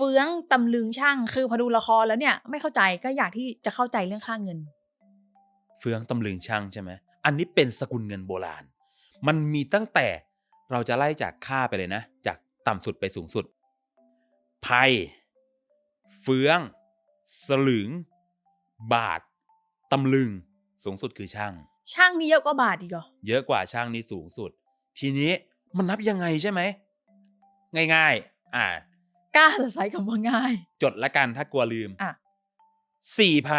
ฟื้องตำลึงช่างคือพอดูละครแล้วเนี่ย ไม่เข้าใจก็อยากที่จะเข้าใจเรื่องค่าเงิน เฟืองตำลึงช่างใช่ไหมอันนี้เป็นสกุลเงินโบราณ มันมีตั้งแต่เราจะไล่จากค่าไปเลยนะ จากต่ำสุดไปสูงสุดไพเฟือง สลึง บาท ตำลึง สูงสุดคือช่าง ช่างนี่เยอะกว่าบาทอีกเหรอ เยอะกว่าช่างนี่สูงสุด ทีนี้มันนับยังไงใช่ไหม ง่าย ๆ อ่า กล้าจะใช้คำว่าง่าย จดละกันถ้ากลัวลืมอะ สี่ไพ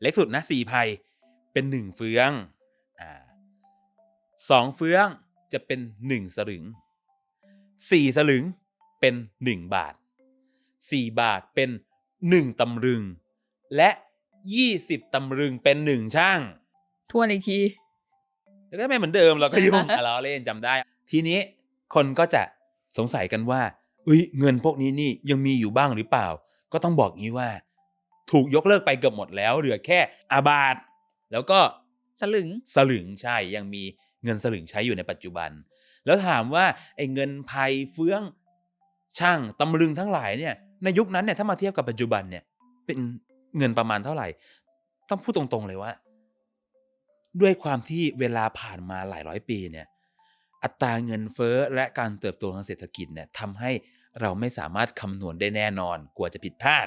เล็กสุดนะสี่ไพเป็นหนึ่งเฟืองอ่าสองเฟืองจะเป็นหนึ่งสลึงสี่สลึงเป็นหนึ่งบาทสี่บาทเป็นหนึ่งตำลึง และยี่สิบตำลึงเป็นหนึ่งช่างทวนอีกที แล้วก็ไม่เหมือนเดิมเราก็ยุ่ง อะเราเล่นจำได้ ทีนี้คนก็จะสงสัยกันว่า เอ้ยเงินพวกนี้นี่ยังมีอยู่บ้างหรือเปล่า ก็ต้องบอกงี้ว่า ถูกยกเลิกไปเกือบหมดแล้ว เหลือแค่อาบาทแล้วก็สลึงสลึงใช่ยังมีเงินสลึงใช้อยู่ในปัจจุบัน แล้วถามว่าไอ้เงินไพเฟืองช่างตำลึงทั้งหลายเนี่ยในยุคนั้นเนี่ยถ้ามาเทียบกับปัจจุบันเนี่ย เป็นเงินประมาณเท่าไหร่ ต้องพูดตรงๆเลยว่า ด้วยความที่เวลาผ่านมาหลายร้อยปีเนี่ย อัตราเงินเฟ้อและการเติบโตทางเศรษฐกิจเนี่ยทำให้ เราไม่สามารถคำนวณได้แน่นอน กลัวจะผิดพลาด